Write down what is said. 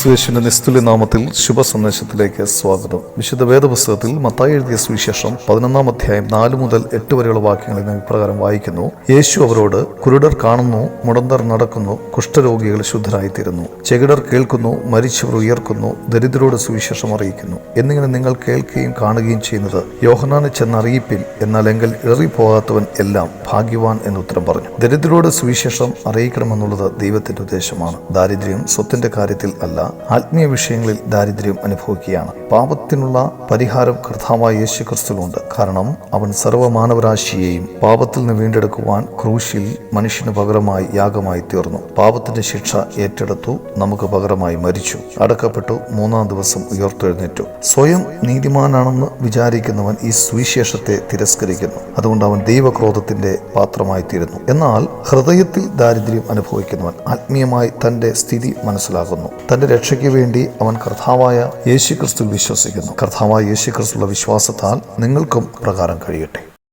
സുയേശുവിന്റെ നിസ്തുല്യ നാമത്തിൽ ശുഭ സന്ദേശത്തിലേക്ക് സ്വാഗതം. വിശുദ്ധ വേദപുസ്തകത്തിൽ മത്തായി എഴുതിയ സുവിശേഷം പതിനൊന്നാം അധ്യായം നാല് മുതൽ എട്ട് വരെയുള്ള വാക്യങ്ങളിൽ നാം ഇപ്രകാരം വായിക്കുന്നു. യേശു അവരോട് കുരുടർ കാണുന്നു മുടന്തർ നടക്കുന്നു കുഷ്ഠരോഗികൾ ശുദ്ധരായിത്തീരുന്നു. ചെകിടർ കേൾക്കുന്നു മരിച്ചവർ ഉയർക്കുന്നു ദരിദ്രരോട് സുവിശേഷം അറിയിക്കുന്നു. എന്നിങ്ങനെ നിങ്ങൾ കേൾക്കുകയും കാണുകയും ചെയ്യുന്നത് യോഹനാന് ചെന്ന അറിയിപ്പിൽ എന്നാൽ എങ്കിൽ ഇററിപ്പോകാത്തവൻ എല്ലാം ഭാഗ്യവാൻ എന്ന് ഉത്തരം പറഞ്ഞു. ദരിദ്രരോട് സുവിശേഷം അറിയിക്കണമെന്നുള്ളത് ദൈവത്തിന്റെ ഉദ്ദേശമാണ്. ദാരിദ്ര്യം സ്വത്തിന്റെ കാര്യത്തിൽ അല്ല ആത്മീയ വിഷയങ്ങളിൽ ദാരിദ്ര്യം അനുഭവിക്കുകയാണ്. പാപത്തിനുള്ള പരിഹാരം കർത്താവായ യേശു ക്രിസ്തുവിലുണ്ട് കാരണം അവൻ സർവമാനവരാശിയെയും പാപത്തിൽ നിന്ന് വീണ്ടെടുക്കുവാൻ ക്രൂശിൽ മനുഷ്യന് പകരമായി യാഗമായി തീർന്നു. പാപത്തിന്റെ ശിക്ഷ ഏറ്റെടുത്തു നമുക്ക് പകരമായി മരിച്ചു. അടക്കപ്പെട്ടു മൂന്നാം ദിവസം ഉയർത്തെഴുന്നേറ്റു. സ്വയം നീതിമാനാണെന്ന് വിചാരിക്കുന്നവൻ ഈ സുവിശേഷത്തെ തിരസ്കരിക്കുന്നു. അതുകൊണ്ട് അവൻ ദൈവക്രോധത്തിന്റെ പാത്രമായി തീരുന്നു. എന്നാൽ ഹൃദയത്തിൽ ദാരിദ്ര്യം അനുഭവിക്കുന്നവൻ ആത്മീയമായി തന്റെ സ്ഥിതി മനസ്സിലാക്കുന്നു. തന്റെ രക്ഷയ്ക്ക് വേണ്ടി അവൻ കർത്താവായ യേശു ക്രിസ്തു വിശ്വസിക്കുന്നു. കർത്താവായ യേശു ക്രിസ്തുള്ള വിശ്വാസത്താൽ നിങ്ങൾക്കും പ്രകാരം കഴിയട്ടെ.